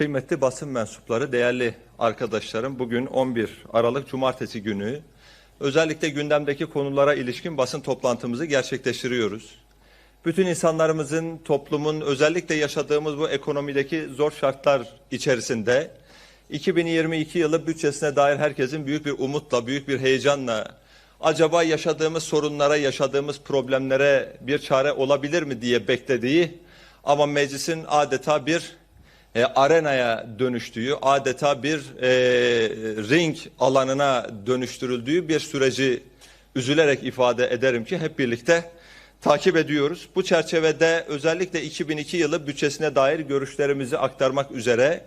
Kıymetli basın mensupları, değerli arkadaşlarım, bugün 11 Aralık Cumartesi günü özellikle gündemdeki konulara ilişkin basın toplantımızı gerçekleştiriyoruz. Bütün insanlarımızın, toplumun özellikle yaşadığımız bu ekonomideki zor şartlar içerisinde 2022 yılı bütçesine dair herkesin büyük bir umutla, büyük bir heyecanla acaba yaşadığımız sorunlara, yaşadığımız problemlere bir çare olabilir mi diye beklediği ama meclisin adeta bir e, arenaya dönüştüğü, adeta bir e, ring alanına dönüştürüldüğü bir süreci üzülerek ifade ederim ki hep birlikte takip ediyoruz. Bu çerçevede özellikle 2002 yılı bütçesine dair görüşlerimizi aktarmak üzere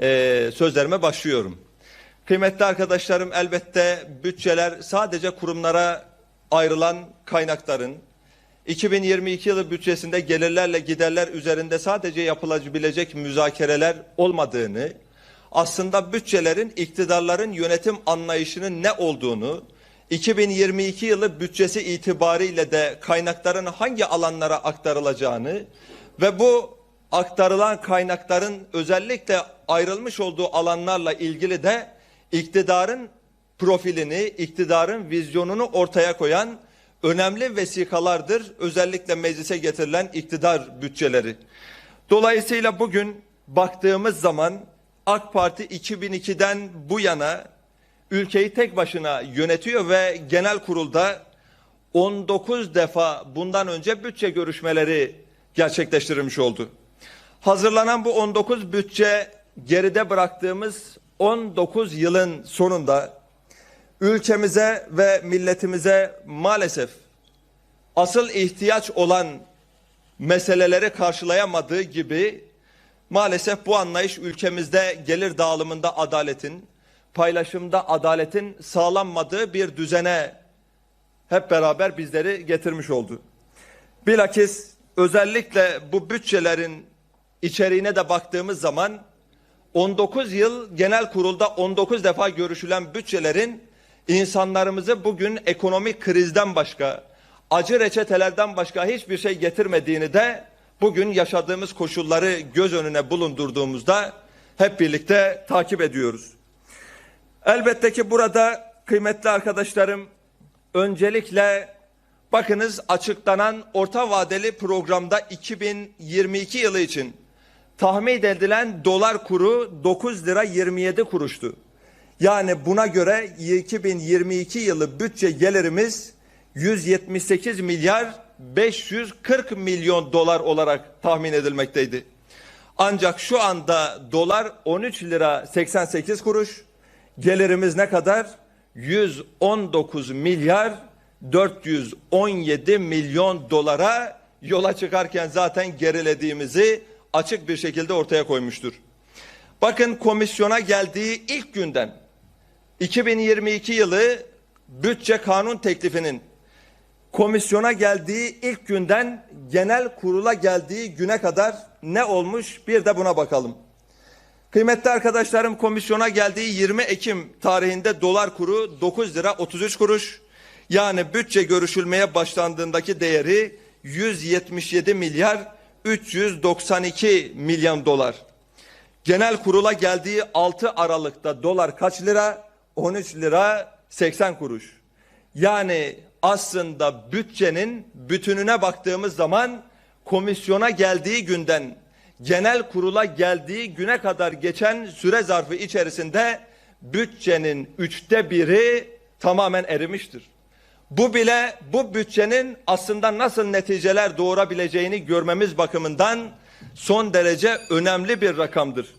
e, sözlerime başlıyorum. Kıymetli arkadaşlarım elbette bütçeler sadece kurumlara ayrılan kaynakların 2022 yılı bütçesinde gelirlerle giderler üzerinde sadece yapılabilecek müzakereler olmadığını, aslında bütçelerin iktidarların yönetim anlayışının ne olduğunu, 2022 yılı bütçesi itibariyle de kaynakların hangi alanlara aktarılacağını ve bu aktarılan kaynakların özellikle ayrılmış olduğu alanlarla ilgili de iktidarın profilini, iktidarın vizyonunu ortaya koyan önemli vesikalardır. Özellikle meclise getirilen iktidar bütçeleri. Dolayısıyla bugün baktığımız zaman AK Parti 2002'den bu yana ülkeyi tek başına yönetiyor ve genel kurulda 19 defa bundan önce bütçe görüşmeleri gerçekleştirilmiş oldu. Hazırlanan bu 19 bütçe geride bıraktığımız 19 yılın sonunda ülkemize ve milletimize maalesef asıl ihtiyaç olan meseleleri karşılayamadığı gibi maalesef bu anlayış ülkemizde gelir dağılımında adaletin, paylaşımda adaletin sağlanmadığı bir düzene hep beraber bizleri getirmiş oldu. Bilakis özellikle bu bütçelerin içeriğine de baktığımız zaman 19 yıl genel kurulda 19 defa görüşülen bütçelerin insanlarımızı bugün ekonomik krizden başka, acı reçetelerden başka hiçbir şey getirmediğini de bugün yaşadığımız koşulları göz önüne bulundurduğumuzda hep birlikte takip ediyoruz. Elbette ki burada kıymetli arkadaşlarım öncelikle bakınız açıklanan orta vadeli programda 2022 yılı için tahmin edilen dolar kuru 9 lira 27 kuruştu. Yani buna göre 2022 yılı bütçe gelirimiz 178 milyar 540 milyon dolar olarak tahmin edilmekteydi. Ancak şu anda dolar 13 lira 88 kuruş, gelirimiz ne kadar? 119 milyar 417 milyon dolara yola çıkarken zaten gerilediğimizi açık bir şekilde ortaya koymuştur. Bakın komisyona geldiği ilk günden 2022 yılı bütçe kanun teklifinin komisyona geldiği ilk günden genel kurula geldiği güne kadar ne olmuş bir de buna bakalım. Kıymetli arkadaşlarım komisyona geldiği 20 Ekim tarihinde dolar kuru 9 lira 33 kuruş. Yani bütçe görüşülmeye başlandığındaki değeri 177 milyar 392 milyon dolar. Genel kurula geldiği 6 Aralık'ta dolar kaç lira? 13 lira 80 kuruş. Yani aslında bütçenin bütününe baktığımız zaman komisyona geldiği günden genel kurula geldiği güne kadar geçen süre zarfı içerisinde bütçenin üçte biri tamamen erimiştir. Bu bile bu bütçenin aslında nasıl neticeler doğurabileceğini görmemiz bakımından son derece önemli bir rakamdır.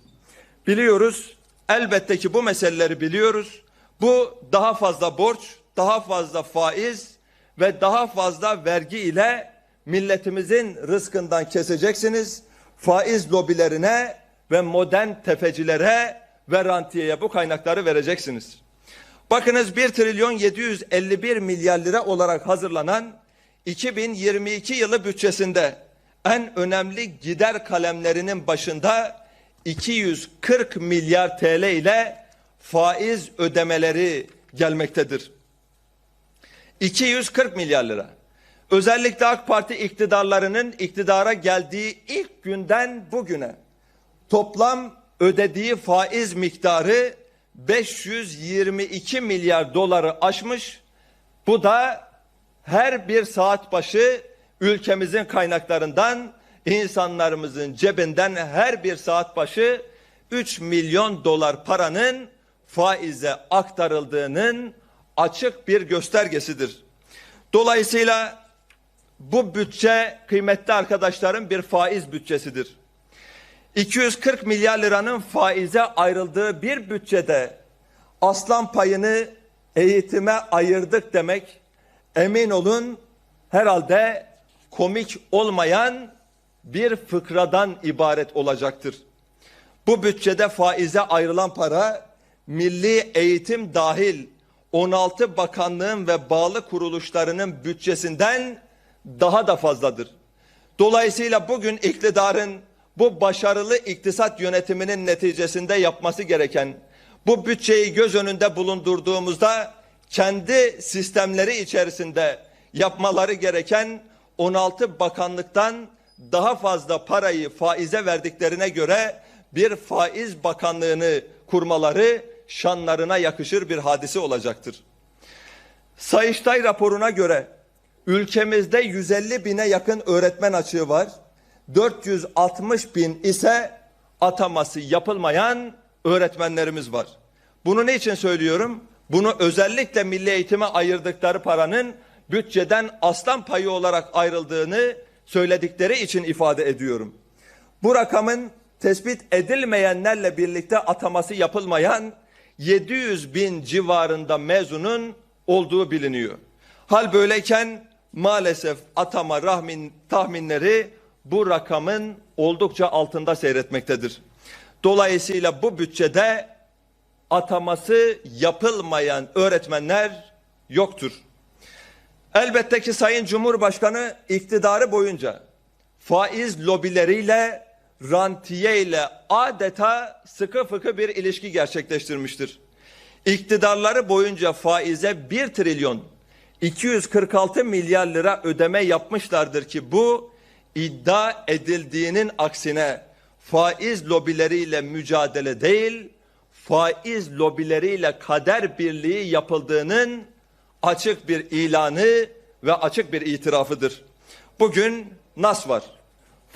Biliyoruz elbette ki bu meseleleri biliyoruz. Bu daha fazla borç, daha fazla faiz ve daha fazla vergi ile milletimizin rızkından keseceksiniz. Faiz lobilerine ve modern tefecilere ve rantiyeye bu kaynakları vereceksiniz. Bakınız 1 trilyon 751 milyar lira olarak hazırlanan 2022 yılı bütçesinde en önemli gider kalemlerinin başında 240 milyar TL ile faiz ödemeleri gelmektedir. 240 milyar lira. Özellikle AK Parti iktidarlarının iktidara geldiği ilk günden bugüne toplam ödediği faiz miktarı 522 milyar doları aşmış. Bu da her bir saat başı ülkemizin kaynaklarından insanlarımızın cebinden her bir saat başı 3 milyon dolar paranın faize aktarıldığının açık bir göstergesidir. Dolayısıyla bu bütçe kıymetli arkadaşlarım bir faiz bütçesidir. 240 milyar liranın faize ayrıldığı bir bütçede aslan payını eğitime ayırdık demek emin olun herhalde komik olmayan bir fıkradan ibaret olacaktır. Bu bütçede faize ayrılan para milli eğitim dahil 16 bakanlığın ve bağlı kuruluşlarının bütçesinden daha da fazladır. Dolayısıyla bugün iktidarın bu başarılı iktisat yönetiminin neticesinde yapması gereken bu bütçeyi göz önünde bulundurduğumuzda kendi sistemleri içerisinde yapmaları gereken 16 bakanlıktan daha fazla parayı faize verdiklerine göre bir faiz bakanlığını kurmaları şanlarına yakışır bir hadise olacaktır. Sayıştay raporuna göre ülkemizde 150 bine yakın öğretmen açığı var. 460 bin ise ataması yapılmayan öğretmenlerimiz var. Bunu ne için söylüyorum? Bunu özellikle milli eğitime ayırdıkları paranın bütçeden aslan payı olarak ayrıldığını söyledikleri için ifade ediyorum. Bu rakamın tespit edilmeyenlerle birlikte ataması yapılmayan 700 bin civarında mezunun olduğu biliniyor. Hal böyleyken maalesef atama rahmin tahminleri bu rakamın oldukça altında seyretmektedir. Dolayısıyla bu bütçede ataması yapılmayan öğretmenler yoktur. Elbette ki Sayın Cumhurbaşkanı iktidarı boyunca faiz lobileriyle, rantiye ile adeta sıkı fıkı bir ilişki gerçekleştirmiştir. İktidarları boyunca faize 1 trilyon 246 milyar lira ödeme yapmışlardır ki bu iddia edildiğinin aksine faiz lobileriyle mücadele değil, faiz lobileriyle kader birliği yapıldığının açık bir ilanı ve açık bir itirafıdır. Bugün nas var.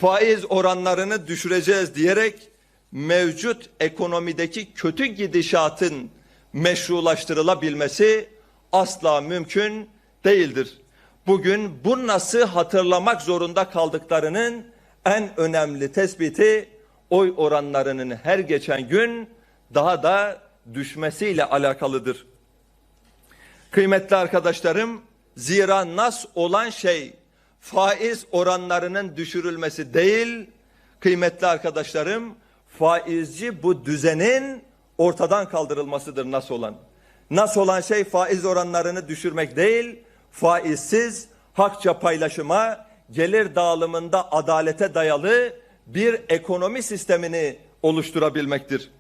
Faiz oranlarını düşüreceğiz diyerek mevcut ekonomideki kötü gidişatın meşrulaştırılabilmesi asla mümkün değildir. Bugün bu nasıl hatırlamak zorunda kaldıklarının en önemli tespiti oy oranlarının her geçen gün daha da düşmesiyle alakalıdır. Kıymetli arkadaşlarım, zira nas olan şey faiz oranlarının düşürülmesi değil, kıymetli arkadaşlarım, faizci bu düzenin ortadan kaldırılmasıdır nas olan. Nas olan şey faiz oranlarını düşürmek değil, faizsiz, hakça paylaşıma, gelir dağılımında adalete dayalı bir ekonomi sistemini oluşturabilmektir.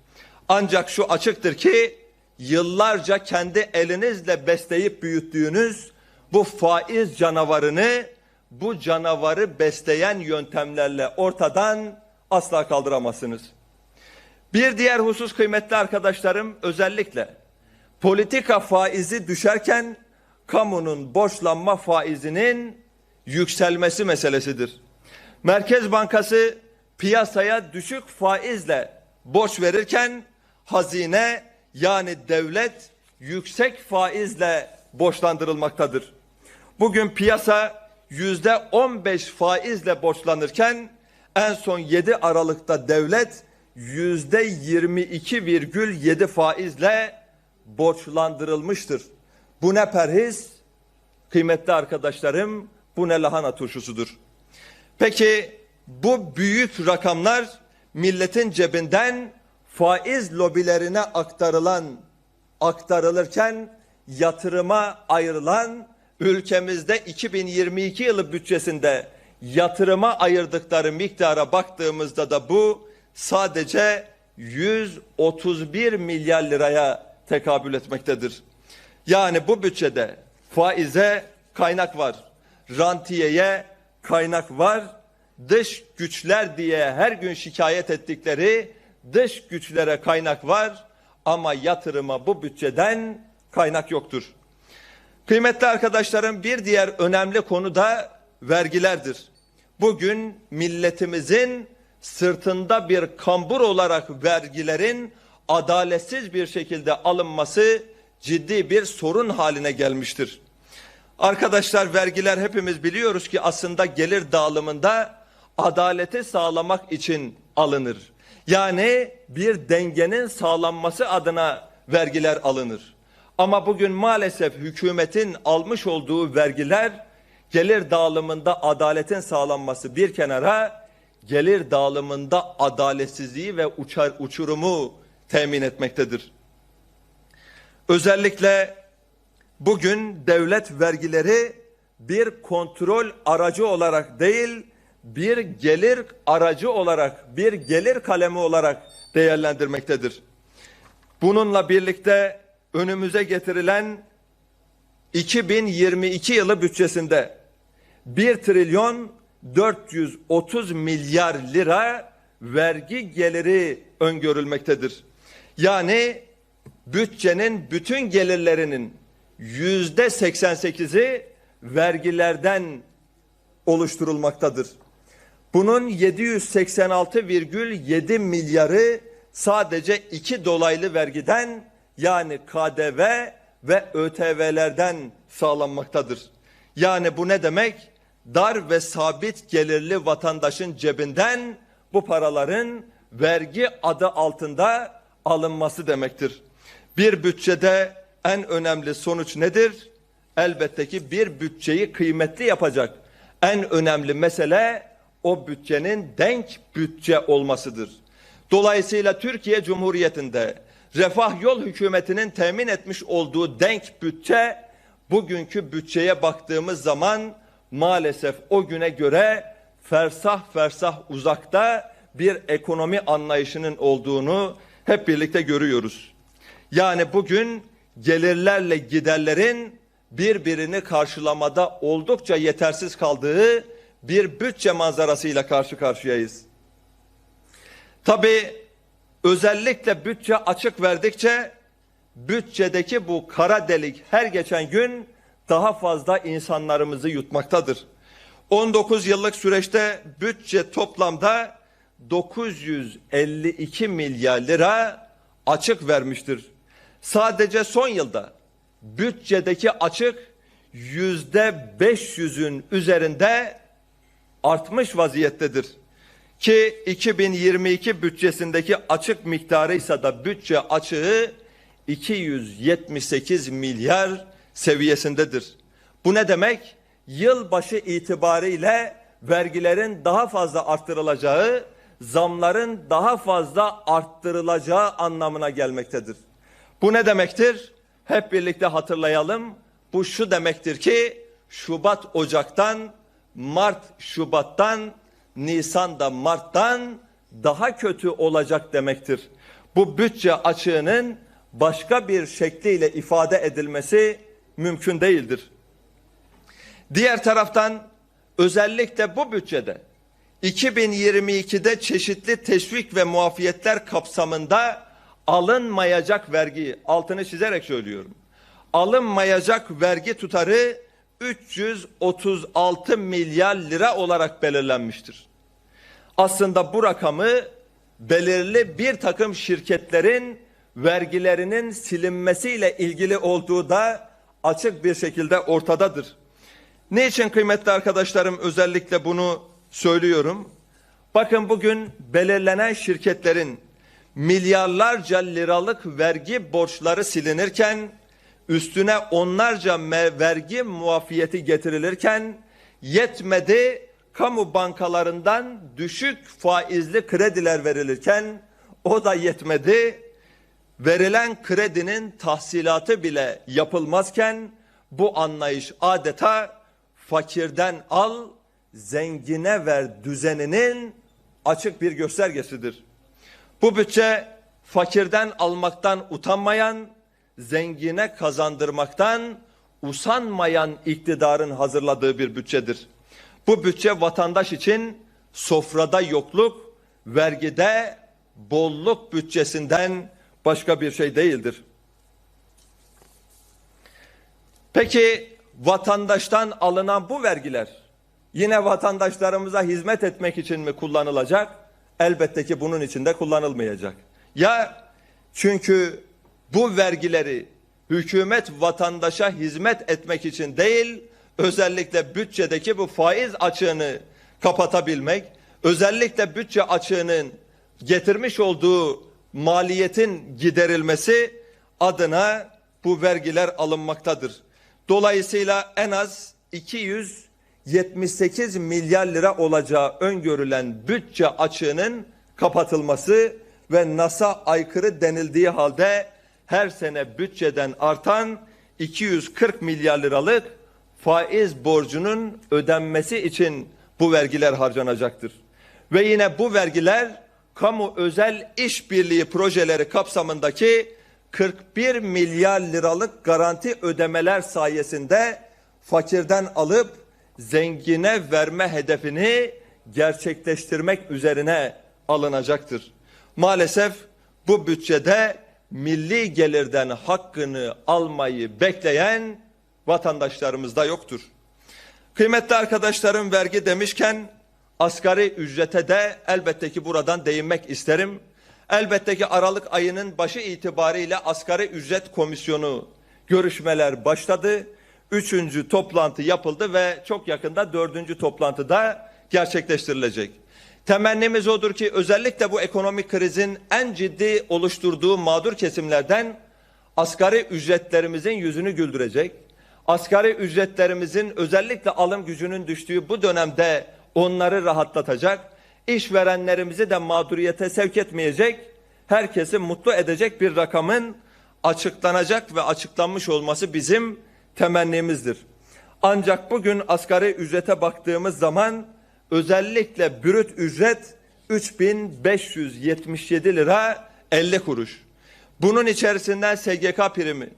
Ancak şu açıktır ki yıllarca kendi elinizle besleyip büyüttüğünüz bu faiz canavarını bu canavarı besleyen yöntemlerle ortadan asla kaldıramazsınız. Bir diğer husus kıymetli arkadaşlarım özellikle politika faizi düşerken kamunun borçlanma faizinin yükselmesi meselesidir. Merkez Bankası piyasaya düşük faizle borç verirken hazine yani devlet yüksek faizle borçlandırılmaktadır. Bugün piyasa yüzde 15 faizle borçlanırken en son 7 Aralık'ta devlet yüzde 22,7 faizle borçlandırılmıştır. Bu ne perhiz? Kıymetli arkadaşlarım bu ne lahana turşusudur. Peki bu büyük rakamlar milletin cebinden faiz lobilerine aktarılan aktarılırken yatırıma ayrılan ülkemizde 2022 yılı bütçesinde yatırıma ayırdıkları miktara baktığımızda da bu sadece 131 milyar liraya tekabül etmektedir. Yani bu bütçede faize kaynak var. Rantiyeye kaynak var. Dış güçler diye her gün şikayet ettikleri dış güçlere kaynak var ama yatırıma bu bütçeden kaynak yoktur. Kıymetli arkadaşlarım bir diğer önemli konu da vergilerdir. Bugün milletimizin sırtında bir kambur olarak vergilerin adaletsiz bir şekilde alınması ciddi bir sorun haline gelmiştir. Arkadaşlar vergiler hepimiz biliyoruz ki aslında gelir dağılımında adaleti sağlamak için alınır. Yani bir dengenin sağlanması adına vergiler alınır. Ama bugün maalesef hükümetin almış olduğu vergiler gelir dağılımında adaletin sağlanması bir kenara gelir dağılımında adaletsizliği ve uçar, uçurumu temin etmektedir. Özellikle bugün devlet vergileri bir kontrol aracı olarak değil, bir gelir aracı olarak, bir gelir kalemi olarak değerlendirmektedir. Bununla birlikte önümüze getirilen 2022 yılı bütçesinde 1 trilyon 430 milyar lira vergi geliri öngörülmektedir. Yani bütçenin bütün gelirlerinin yüzde 88'i vergilerden oluşturulmaktadır. Bunun 786,7 milyarı sadece iki dolaylı vergiden yani KDV ve ÖTV'lerden sağlanmaktadır. Yani bu ne demek? Dar ve sabit gelirli vatandaşın cebinden bu paraların vergi adı altında alınması demektir. Bir bütçede en önemli sonuç nedir? Elbette ki bir bütçeyi kıymetli yapacak. En önemli mesele o bütçenin denk bütçe olmasıdır. Dolayısıyla Türkiye Cumhuriyeti'nde refah yol hükümetinin temin etmiş olduğu denk bütçe bugünkü bütçeye baktığımız zaman maalesef o güne göre fersah fersah uzakta bir ekonomi anlayışının olduğunu hep birlikte görüyoruz. Yani bugün gelirlerle giderlerin birbirini karşılamada oldukça yetersiz kaldığı bir bütçe manzarasıyla karşı karşıyayız. Tabi özellikle bütçe açık verdikçe bütçedeki bu kara delik her geçen gün daha fazla insanlarımızı yutmaktadır. 19 yıllık süreçte bütçe toplamda 952 milyar lira açık vermiştir. Sadece son yılda bütçedeki açık yüzde 500'ün üzerinde artmış vaziyettedir. Ki 2022 bütçesindeki açık miktarı ise da bütçe açığı 278 milyar seviyesindedir. Bu ne demek? Yılbaşı itibariyle vergilerin daha fazla arttırılacağı, zamların daha fazla arttırılacağı anlamına gelmektedir. Bu ne demektir? Hep birlikte hatırlayalım. Bu şu demektir ki Şubat Ocak'tan, Mart Şubat'tan, Nisan'da Mart'tan daha kötü olacak demektir. Bu bütçe açığının başka bir şekliyle ifade edilmesi mümkün değildir. Diğer taraftan özellikle bu bütçede 2022'de çeşitli teşvik ve muafiyetler kapsamında alınmayacak vergi altını çizerek söylüyorum. Alınmayacak vergi tutarı 336 milyar lira olarak belirlenmiştir. Aslında bu rakamı belirli bir takım şirketlerin vergilerinin silinmesiyle ilgili olduğu da açık bir şekilde ortadadır. Ne için kıymetli arkadaşlarım özellikle bunu söylüyorum? Bakın bugün belirlenen şirketlerin milyarlarca liralık vergi borçları silinirken üstüne onlarca vergi muafiyeti getirilirken yetmedi kamu bankalarından düşük faizli krediler verilirken o da yetmedi verilen kredinin tahsilatı bile yapılmazken bu anlayış adeta fakirden al zengine ver düzeninin açık bir göstergesidir. Bu bütçe fakirden almaktan utanmayan, zengine kazandırmaktan usanmayan iktidarın hazırladığı bir bütçedir. Bu bütçe vatandaş için sofrada yokluk, vergide bolluk bütçesinden başka bir şey değildir. Peki vatandaştan alınan bu vergiler yine vatandaşlarımıza hizmet etmek için mi kullanılacak? Elbette ki bunun için de kullanılmayacak. Ya çünkü bu vergileri hükümet vatandaşa hizmet etmek için değil, özellikle bütçedeki bu faiz açığını kapatabilmek, özellikle bütçe açığının getirmiş olduğu maliyetin giderilmesi adına bu vergiler alınmaktadır. Dolayısıyla en az 278 milyar lira olacağı öngörülen bütçe açığının kapatılması ve NASA aykırı denildiği halde her sene bütçeden artan 240 milyar liralık faiz borcunun ödenmesi için bu vergiler harcanacaktır. Ve yine bu vergiler kamu özel işbirliği projeleri kapsamındaki 41 milyar liralık garanti ödemeler sayesinde fakirden alıp zengine verme hedefini gerçekleştirmek üzerine alınacaktır. Maalesef bu bütçede milli gelirden hakkını almayı bekleyen vatandaşlarımız da yoktur. Kıymetli arkadaşlarım vergi demişken asgari ücrete de elbette ki buradan değinmek isterim. Elbette ki Aralık ayının başı itibariyle asgari ücret komisyonu görüşmeler başladı. Üçüncü toplantı yapıldı ve çok yakında dördüncü toplantıda gerçekleştirilecek. Temennimiz odur ki özellikle bu ekonomik krizin en ciddi oluşturduğu mağdur kesimlerden asgari ücretlerimizin yüzünü güldürecek, asgari ücretlerimizin özellikle alım gücünün düştüğü bu dönemde onları rahatlatacak, işverenlerimizi de mağduriyete sevk etmeyecek, herkesi mutlu edecek bir rakamın açıklanacak ve açıklanmış olması bizim temennimizdir. Ancak bugün asgari ücrete baktığımız zaman özellikle brüt ücret 3577 lira 50 kuruş. Bunun içerisinden SGK primi,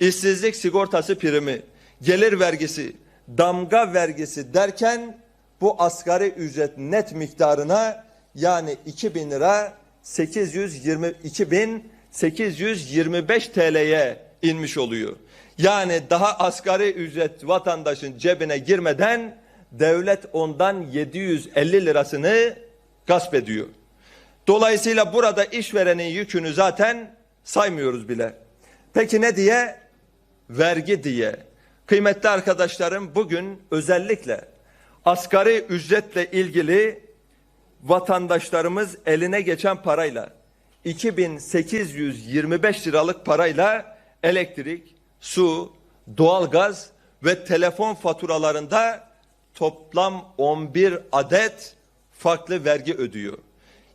işsizlik sigortası primi, gelir vergisi, damga vergisi derken bu asgari ücret net miktarına yani 2000 lira 820 2825 TL'ye inmiş oluyor. Yani daha asgari ücret vatandaşın cebine girmeden devlet ondan 750 lirasını gasp ediyor. Dolayısıyla burada işverenin yükünü zaten saymıyoruz bile. Peki ne diye? Vergi diye. Kıymetli arkadaşlarım bugün özellikle asgari ücretle ilgili vatandaşlarımız eline geçen parayla 2825 liralık parayla elektrik, su, doğalgaz ve telefon faturalarında toplam 11 adet farklı vergi ödüyor.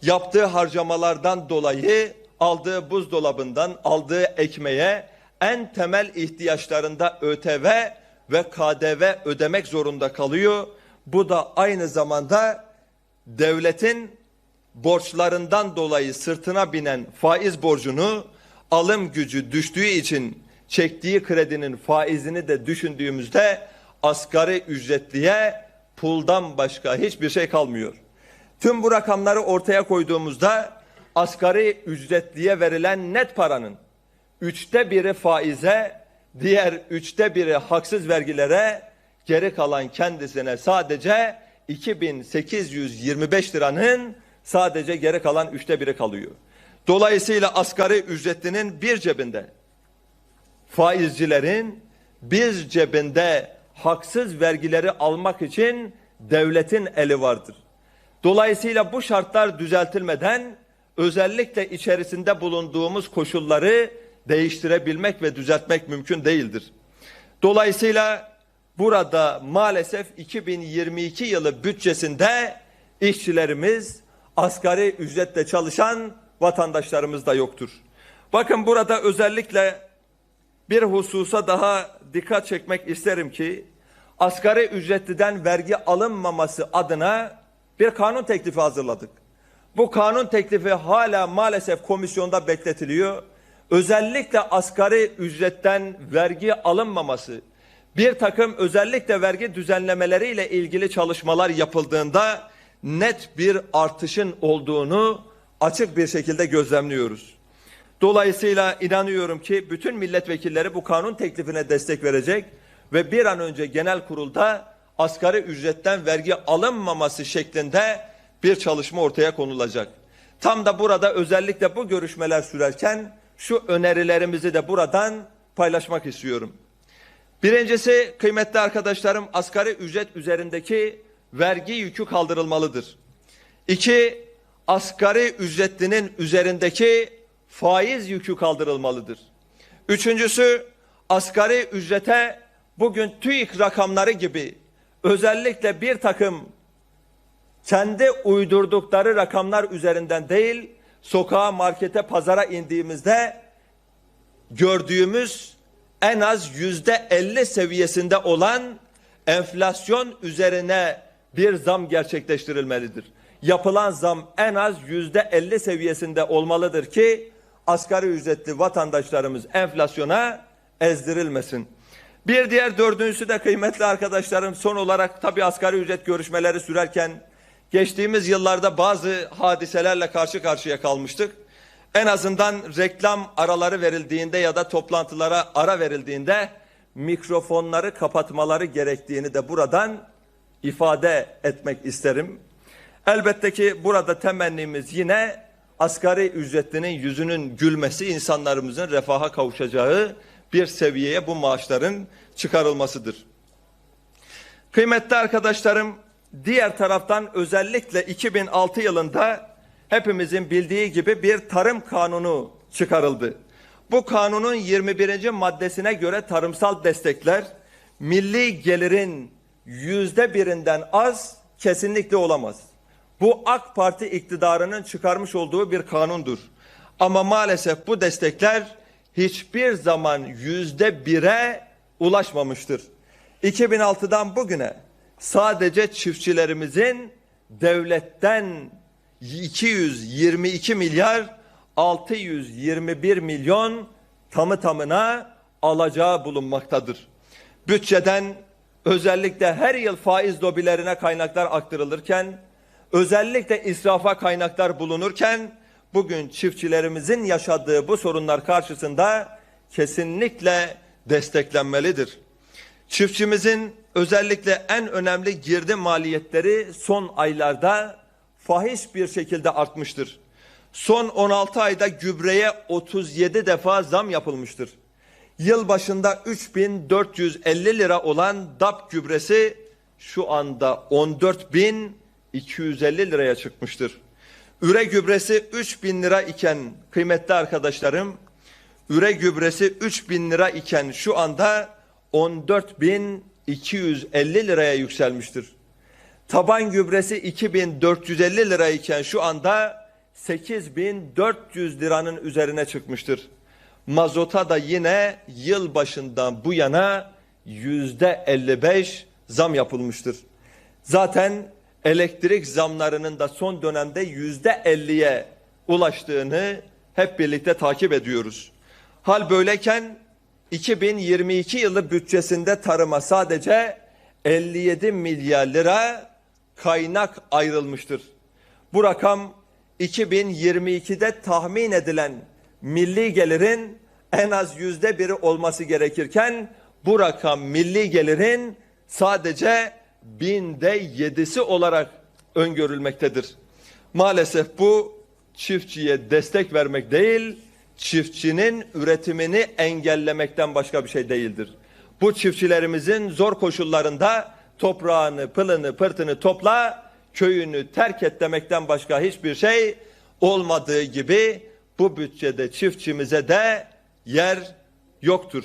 Yaptığı harcamalardan dolayı aldığı buzdolabından aldığı ekmeğe en temel ihtiyaçlarında ÖTV ve KDV ödemek zorunda kalıyor. Bu da aynı zamanda devletin borçlarından dolayı sırtına binen faiz borcunu alım gücü düştüğü için çektiği kredinin faizini de düşündüğümüzde asgari ücretliye puldan başka hiçbir şey kalmıyor. Tüm bu rakamları ortaya koyduğumuzda asgari ücretliye verilen net paranın üçte biri faize, diğer üçte biri haksız vergilere, geri kalan kendisine sadece 2825 liranın sadece geri kalan üçte biri kalıyor. Dolayısıyla asgari ücretlinin bir cebinde faizcilerin bir cebinde haksız vergileri almak için devletin eli vardır. Dolayısıyla bu şartlar düzeltilmeden özellikle içerisinde bulunduğumuz koşulları değiştirebilmek ve düzeltmek mümkün değildir. Dolayısıyla burada maalesef 2022 yılı bütçesinde işçilerimiz asgari ücretle çalışan vatandaşlarımız da yoktur. Bakın burada özellikle bir hususa daha dikkat çekmek isterim ki asgari ücretliden vergi alınmaması adına bir kanun teklifi hazırladık. Bu kanun teklifi hala maalesef komisyonda bekletiliyor. Özellikle asgari ücretten vergi alınmaması, bir takım özellikle vergi düzenlemeleriyle ilgili çalışmalar yapıldığında net bir artışın olduğunu açık bir şekilde gözlemliyoruz. Dolayısıyla inanıyorum ki bütün milletvekilleri bu kanun teklifine destek verecek ve bir an önce genel kurulda asgari ücretten vergi alınmaması şeklinde bir çalışma ortaya konulacak. Tam da burada özellikle bu görüşmeler sürerken şu önerilerimizi de buradan paylaşmak istiyorum. Birincisi kıymetli arkadaşlarım asgari ücret üzerindeki vergi yükü kaldırılmalıdır. İki, asgari ücretlinin üzerindeki faiz yükü kaldırılmalıdır. Üçüncüsü, asgari ücrete bugün TÜİK rakamları gibi özellikle bir takım kendi uydurdukları rakamlar üzerinden değil, sokağa, markete, pazara indiğimizde gördüğümüz en az yüzde elli seviyesinde olan enflasyon üzerine bir zam gerçekleştirilmelidir. Yapılan zam en az yüzde elli seviyesinde olmalıdır ki asgari ücretli vatandaşlarımız enflasyona ezdirilmesin. Bir diğer dördüncüsü de kıymetli arkadaşlarım son olarak tabi asgari ücret görüşmeleri sürerken geçtiğimiz yıllarda bazı hadiselerle karşı karşıya kalmıştık. En azından reklam araları verildiğinde ya da toplantılara ara verildiğinde mikrofonları kapatmaları gerektiğini de buradan ifade etmek isterim. Elbette ki burada temennimiz yine asgari ücretlinin yüzünün gülmesi, insanlarımızın refaha kavuşacağı bir seviyeye bu maaşların çıkarılmasıdır. Kıymetli arkadaşlarım, diğer taraftan özellikle 2006 yılında hepimizin bildiği gibi bir tarım kanunu çıkarıldı. Bu kanunun 21. maddesine göre tarımsal destekler milli gelirin yüzde birinden az kesinlikle olamaz. Bu AK Parti iktidarının çıkarmış olduğu bir kanundur. Ama maalesef bu destekler hiçbir zaman yüzde bire ulaşmamıştır. 2006'dan bugüne sadece çiftçilerimizin devletten 222 milyar 621 milyon tamı tamına alacağı bulunmaktadır. Bütçeden özellikle her yıl faiz lobilerine kaynaklar aktarılırken, özellikle israfa kaynaklar bulunurken, bugün çiftçilerimizin yaşadığı bu sorunlar karşısında kesinlikle desteklenmelidir. Çiftçimizin özellikle en önemli girdi maliyetleri son aylarda fahiş bir şekilde artmıştır. Son 16 ayda gübreye 37 defa zam yapılmıştır. Yıl başında 3450 lira olan DAP gübresi şu anda 14250 liraya çıkmıştır. Üre gübresi 3000 lira iken kıymetli arkadaşlarım, üre gübresi 3000 lira iken şu anda 14250 liraya yükselmiştir. Taban gübresi 2450 lirayken şu anda 8400 liranın üzerine çıkmıştır. Mazota da yine yıl başından bu yana yüzde 55 zam yapılmıştır. Zaten elektrik zamlarının da son dönemde yüzde 50'ye ulaştığını hep birlikte takip ediyoruz. Hal böyleyken 2022 yılı bütçesinde tarıma sadece 57 milyar lira kaynak ayrılmıştır. Bu rakam 2022'de tahmin edilen milli gelirin en az yüzde biri olması gerekirken bu rakam milli gelirin sadece binde yedisi olarak öngörülmektedir. Maalesef bu çiftçiye destek vermek değil, çiftçinin üretimini engellemekten başka bir şey değildir. Bu çiftçilerimizin zor koşullarında toprağını, pılını, pırtını topla, köyünü terk et demekten başka hiçbir şey olmadığı gibi bu bütçede çiftçimize de yer yoktur.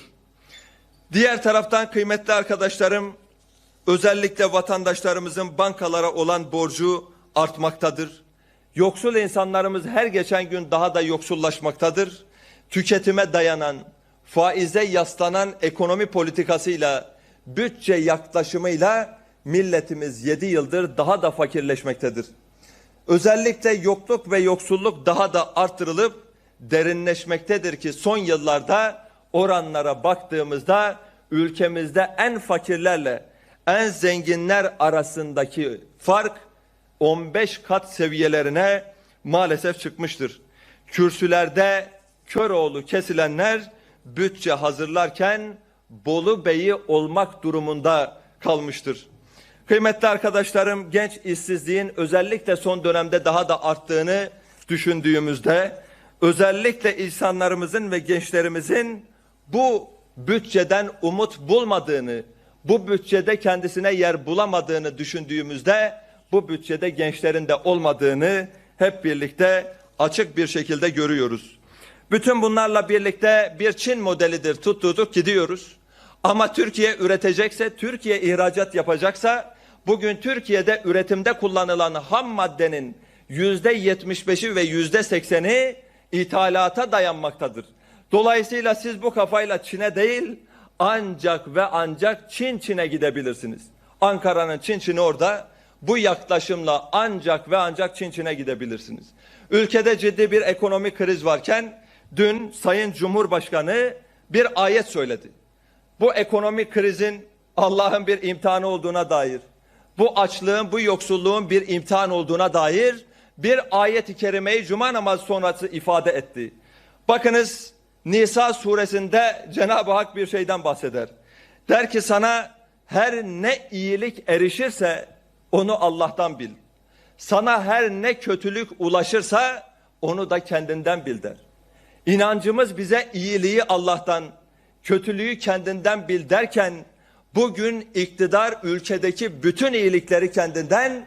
Diğer taraftan kıymetli arkadaşlarım özellikle vatandaşlarımızın bankalara olan borcu artmaktadır. Yoksul insanlarımız her geçen gün daha da yoksullaşmaktadır. Tüketime dayanan, faize yaslanan ekonomi politikasıyla, bütçe yaklaşımıyla milletimiz 7 yıldır daha da fakirleşmektedir. Özellikle yokluk ve yoksulluk daha da artırılıp derinleşmektedir ki son yıllarda oranlara baktığımızda ülkemizde en fakirlerle en zenginler arasındaki fark 15 kat seviyelerine maalesef çıkmıştır. Kürsülerde Köroğlu kesilenler bütçe hazırlarken Bolu Bey'i olmak durumunda kalmıştır. Kıymetli arkadaşlarım genç işsizliğin özellikle son dönemde daha da arttığını düşündüğümüzde özellikle insanlarımızın ve gençlerimizin bu bütçeden umut bulmadığını, bu bütçede kendisine yer bulamadığını düşündüğümüzde bu bütçede gençlerin de olmadığını hep birlikte açık bir şekilde görüyoruz. Bütün bunlarla birlikte bir Çin modelidir tutturduk gidiyoruz. Ama Türkiye üretecekse, Türkiye ihracat yapacaksa bugün Türkiye'de üretimde kullanılan ham maddenin yüzde yetmiş beşi ve yüzde sekseni ithalata dayanmaktadır. Dolayısıyla siz bu kafayla Çin'e değil ancak ve ancak Çin Çin'e gidebilirsiniz. Ankara'nın Çin Çin'i orada bu yaklaşımla ancak ve ancak Çin Çin'e gidebilirsiniz. Ülkede ciddi bir ekonomik kriz varken dün Sayın Cumhurbaşkanı bir ayet söyledi. Bu ekonomik krizin Allah'ın bir imtihanı olduğuna dair, bu açlığın, bu yoksulluğun bir imtihan olduğuna dair bir ayet-i kerimeyi cuma namazı sonrası ifade etti. Bakınız Nisa suresinde Cenab-ı Hak bir şeyden bahseder. Der ki sana her ne iyilik erişirse onu Allah'tan bil. Sana her ne kötülük ulaşırsa onu da kendinden bil der. İnancımız bize iyiliği Allah'tan, kötülüğü kendinden bil derken bugün iktidar ülkedeki bütün iyilikleri kendinden,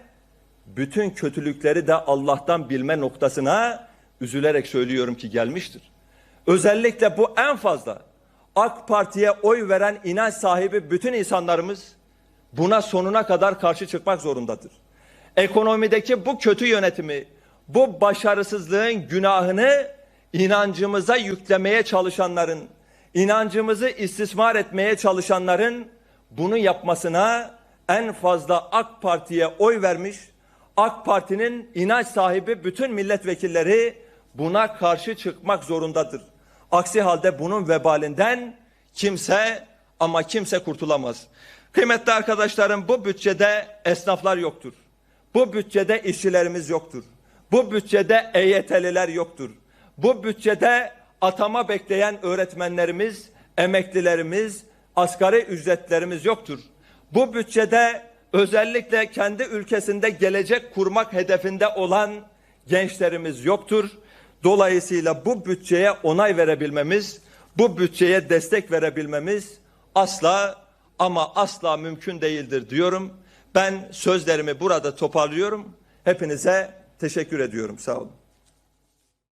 bütün kötülükleri de Allah'tan bilme noktasına üzülerek söylüyorum ki gelmiştir. Özellikle bu en fazla AK Parti'ye oy veren inanç sahibi bütün insanlarımız buna sonuna kadar karşı çıkmak zorundadır. Ekonomideki bu kötü yönetimi, bu başarısızlığın günahını inancımıza yüklemeye çalışanların, inancımızı istismar etmeye çalışanların bunu yapmasına en fazla AK Parti'ye oy vermiş, AK Parti'nin inanç sahibi bütün milletvekilleri buna karşı çıkmak zorundadır. Aksi halde bunun vebalinden kimse ama kimse kurtulamaz. Kıymetli arkadaşlarım bu bütçede esnaflar yoktur. Bu bütçede işçilerimiz yoktur. Bu bütçede EYT'liler yoktur. Bu bütçede atama bekleyen öğretmenlerimiz, emeklilerimiz, asgari ücretlerimiz yoktur. Bu bütçede özellikle kendi ülkesinde gelecek kurmak hedefinde olan gençlerimiz yoktur. Dolayısıyla bu bütçeye onay verebilmemiz, bu bütçeye destek verebilmemiz asla ama asla mümkün değildir diyorum. Ben sözlerimi burada toparlıyorum. Hepinize teşekkür ediyorum. Sağ olun.